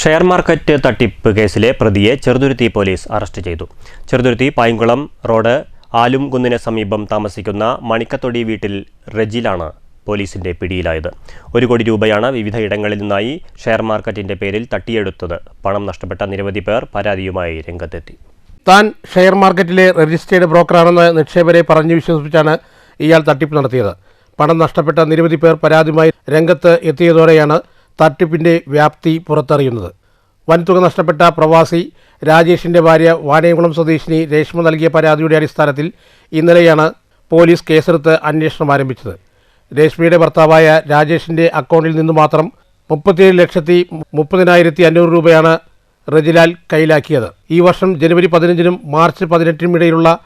Share market തട്ടിപ്പ് കേസിലെ പ്രതിയെ ചെറുതുരുത്തി പോലീസ് അറസ്റ്റ് ചെയ്തു. ചെറുതുരുത്തി പായംകുളം റോഡ് ആലുംകുന്നിന് സമീപം താമസിക്കുന്ന മണിക്കത്തൊടി വീട്ടിൽ റെജിലാണ് പോലീസിന്റെ പിടിയിലായത്. ഒരു കോടി രൂപയാണ് വിവിധ ഇടങ്ങളിൽ നിന്നായി ഷെയർ മാർക്കറ്റിന്റെ പേരിൽ തട്ടിയെടുത്തത്. പണം നഷ്ടപ്പെട്ട നിരവധി പേർ പരാതിയുമായി രംഗത്തെത്തി. താൻ ഷെയർ മാർക്കറ്റിലെ രജിസ്റ്റേർഡ് ബ്രോക്കറാണെന്ന് നിക്ഷേപരെ പറഞ്ഞു വിശ്വസിപ്പിച്ചാണ് ഇയാൾ തട്ടിപ്പ് നടത്തിയത്. പണം നഷ്ടപ്പെട്ട നിരവധി പേർ പരാതിയുമായി രംഗത്ത് എത്തിയതോടെയാണ് തട്ടിപ്പിന്റെ വ്യാപ്തി പുറത്തറിയുന്നത്. വൻതുക നഷ്ടപ്പെട്ട പ്രവാസി രാജേഷിന്റെ ഭാര്യ വാണിയംകുളം സ്വദേശിനി രേഷ്മ നൽകിയ പരാതിയുടെ അടിസ്ഥാനത്തിൽ ഇന്നലെയാണ് പോലീസ് കേസെടുത്ത് അന്വേഷണം ആരംഭിച്ചത്. രേഷ്മയുടെ ഭർത്താവായ രാജേഷിന്റെ അക്കൗണ്ടിൽ നിന്ന് മാത്രം മുപ്പത്തിയേഴ് ലക്ഷത്തി മുപ്പതിനായിരത്തി അഞ്ഞൂറ് രൂപയാണ് റജിലാൽ കൈലാക്കിയത് ഈ വർഷം ജനുവരി പതിനഞ്ചിനും മാർച്ച് പതിനെട്ടിനും ഇടയിലുള്ള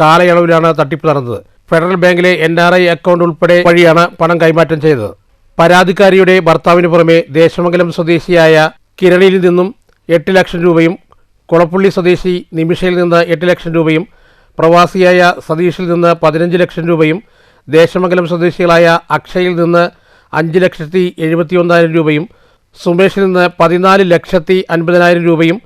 കാലയളവിലാണ് തട്ടിപ്പ് നടന്നത്. ഫെഡറൽ ബാങ്കിലെ എൻ ആർ ഐ അക്കൗണ്ട് ഉൾപ്പെടെ വഴിയാണ് പണം കൈമാറ്റം ചെയ്തത്. പരാതിക്കാരിയുടെ ഭർത്താവിന് പുറമെ ദേശമംഗലം സ്വദേശിയായ കിരളിയിൽ നിന്നും എട്ട് ലക്ഷം രൂപയും കുളപ്പുള്ളി സ്വദേശി നിമിഷയിൽ നിന്ന് എട്ട് ലക്ഷം രൂപയും പ്രവാസിയായ സതീഷിൽ നിന്ന് പതിനഞ്ച് ലക്ഷം രൂപയും ദേശമംഗലം സ്വദേശികളായ അക്ഷയിൽ നിന്ന് അഞ്ച് ലക്ഷത്തി എഴുപത്തി ഒന്നായിരം രൂപയും സുമേഷിൽ നിന്ന് പതിനാല് ലക്ഷത്തി അൻപതിനായിരം രൂപയും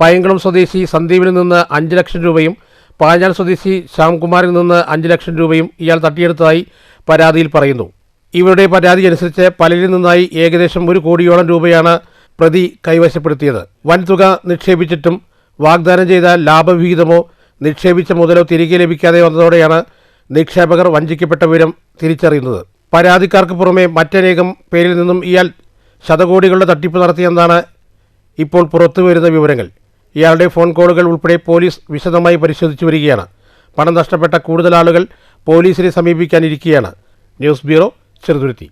പയങ്കുളം സ്വദേശി സന്ദീപിൽ നിന്ന് അഞ്ച് ലക്ഷം രൂപയും പാഞ്ഞാൽ സ്വദേശി ശ്യാംകുമാറിൽ നിന്ന് അഞ്ച് ലക്ഷം രൂപയും ഇയാൾ തട്ടിയെടുത്തതായി പരാതിയിൽ പറയുന്നു. ഇവരുടെ പരാതി അനുസരിച്ച് പലരിൽ നിന്നായി ഏകദേശം ഒരു കോടിയോളം രൂപയാണ് പ്രതി കൈവശപ്പെടുത്തിയത്. വൻതുക നിക്ഷേപിച്ചിട്ടും വാഗ്ദാനം ചെയ്ത ലാഭവിഹിതമോ നിക്ഷേപിച്ച മുതലോ തിരികെ ലഭിക്കാതെ വന്നതോടെയാണ് നിക്ഷേപകർ വഞ്ചിക്കപ്പെട്ട വിവരം തിരിച്ചറിയുന്നത്. പരാതിക്കാർക്ക് പുറമെ മറ്റനേകം പേരിൽ നിന്നും ഇയാൾ ശതകോടികളുടെ തട്ടിപ്പ് നടത്തിയെന്നാണ് ഇപ്പോൾ പുറത്തുവരുന്ന വിവരങ്ങൾ. ഇയാളുടെ ഫോൺ കോളുകൾ ഉൾപ്പെടെ പോലീസ് വിശദമായി പരിശോധിച്ചു വരികയാണ്. പണം നഷ്ടപ്പെട്ട കൂടുതൽ ആളുകൾ പോലീസിനെ സമീപിക്കാനിരിക്കുകയാണ്. News bureau Cheruthuruthy